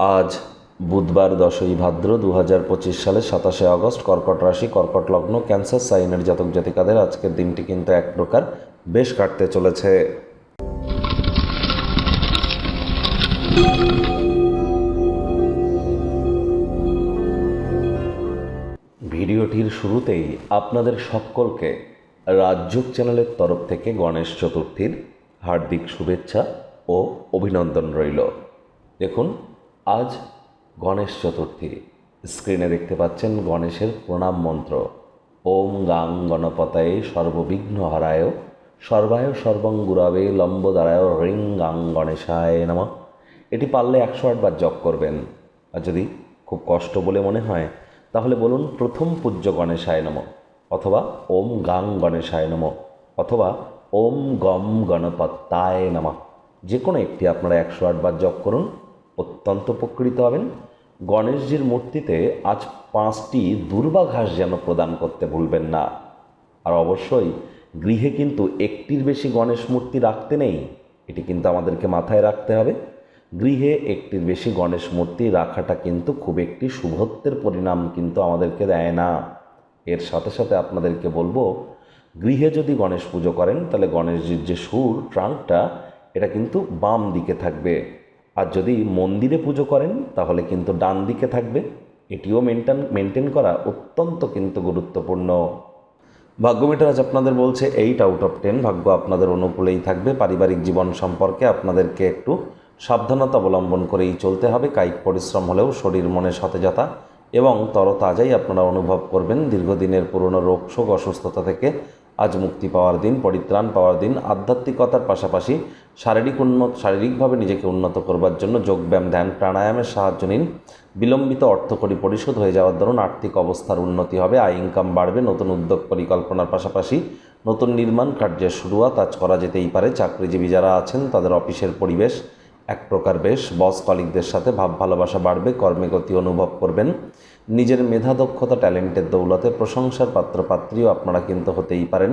আজ বুধবার দশই ভাদ্র দু হাজার পঁচিশ সালের সাতাশে আগস্ট, কর্কট রাশি, কর্কট লগ্ন, ক্যান্সার, সাইনের জাতক জাতিকাদের আজকের দিনটি কিন্তু এক প্রকার বেশ কাটতে চলেছে। ভিডিওটির শুরুতেই আপনাদের সকলকে রাজ্যক চ্যানেলের তরফ থেকে গণেশ চতুর্থীর হার্দিক শুভেচ্ছা ও অভিনন্দন রইল। দেখুন আজ গণেশ চতুর্থী। স্ক্রিনে দেখতে পাচ্ছেন গণেশের প্রণাম মন্ত্র। ওম গাং গণপতায় সর্ববিঘ্ন হারায় সর্বায় সর্বং গুরাবে লম্বদারায় রিং গাং গণেশায় নম। এটি পারলে একশো আটবার জপ করবেন। আর যদি খুব কষ্ট বলে মনে হয়, তাহলে বলুন প্রথম পূজ্য গণেশায় নম, অথবা ওম গাং গণেশায় নম, অথবা ওম গম গণপত্তায় নমঃ। যে কোনো একটি আপনারা একশো আটবার জপ করুন। অত্যন্ত উপকৃত হবেন। গণেশজির মূর্তিতে আজ পাঁচটি দুর্বাঘাস যেন প্রদান করতে ভুলবেন না। আর অবশ্যই গৃহে কিন্তু একটির বেশি গণেশ মূর্তি রাখতে নেই, এটি কিন্তু আমাদেরকে মাথায় রাখতে হবে। গৃহে একটির বেশি গণেশ মূর্তি রাখাটা কিন্তু খুব একটি শুভত্বের পরিণাম কিন্তু আমাদেরকে দেয় না। এর সাথে সাথে আপনাদেরকে বলব, গৃহে যদি গণেশ পুজো করেন, তাহলে গণেশজির যে সুর, ট্রাঙ্কটা, এটা কিন্তু বাম দিকে থাকবে। আর যদি মন্দিরে পুজো করেন, তাহলে কিন্তু ডান দিকে থাকবে। এটিও মেনটেন মেনটেন করা অত্যন্ত কিন্তু গুরুত্বপূর্ণ। ভাগ্যমিটার আজ আপনাদের বলছে এইট আউট অফ টেন ভাগ্য আপনাদের অনুকূলেই থাকবে। পারিবারিক জীবন সম্পর্কে আপনাদেরকে একটু সাবধানতা অবলম্বন করেই চলতে হবে। কায়িক পরিশ্রম হলেও শরীর, মনে সতেজতা এবং তরতাজাই আপনারা অনুভব করবেন। দীর্ঘদিনের পুরনো রোগ, শোক, অসুস্থতা থেকে আজ মুক্তি পাওয়ার দিন, পরিত্রাণ পাওয়ার দিন, আধ্যাত্মিকতার পাশাপাশি শারীরিক উন্নত শারীরিকভাবে নিজেকে উন্নত করবার জন্য যোগব্যায়াম, ধ্যান, প্রাণায়ামের সাহায্য নিন। বিলম্বিত অর্থকরী পরিশোধ হয়ে যাওয়ার দরুন আর্থিক অবস্থার উন্নতি হবে, আয় ইনকাম বাড়বে, নতুন উদ্যোগ পরিকল্পনার পাশাপাশি নতুন নির্মাণ কার্যের শুরুয়াত আজ করা যেতেই পারে। চাকরিজীবী যারা আছেন, তাদের অফিসের পরিবেশ এক প্রকার বেশ। বস কলিকদের সাথে ভাব ভালোবাসা বাড়বে, কর্মে গতি অনুভব করবেন। নিজের মেধা দক্ষতা, ট্যালেন্টের দৌলতে প্রশংসার পাত্রপাত্রীও আপনারা কিন্তু হতেই পারেন।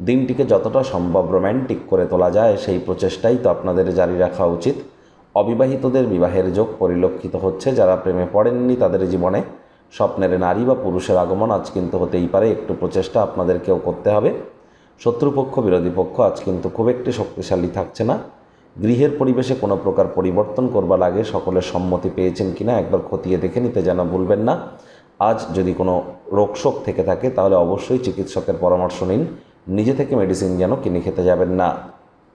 দিনটিকে যতটা সম্ভব রোম্যান্টিক করে তোলা যায়, সেই প্রচেষ্টাই তো আপনাদের জারি রাখা উচিত। অবিবাহিতদের বিবাহের যোগ পরিলক্ষিত হচ্ছে, যারা প্রেমে পড়েননি তাদের জীবনে। স্বপ্নের নারী বা পুরুষের আগমন আজ কিন্তু হতেই পারে, একটু প্রচেষ্টা আপনাদেরকেও করতে হবে। শত্রুপক্ষ, বিরোধী পক্ষ আজ কিন্তু খুব একটি শক্তিশালী থাকছে না। গৃহের পরিবেশে কোনো প্রকার পরিবর্তন করবার আগে সকলের সম্মতি পেয়েছেন কিনা একবার খতিয়ে দেখে নিতে যেন ভুলবেন না। আজ যদি কোনো রোগশোক থেকে থাকে, তাহলে অবশ্যই চিকিৎসকের পরামর্শ নিন। নিজে থেকে মেডিসিন যেন কিনে খেতে যাবেন না।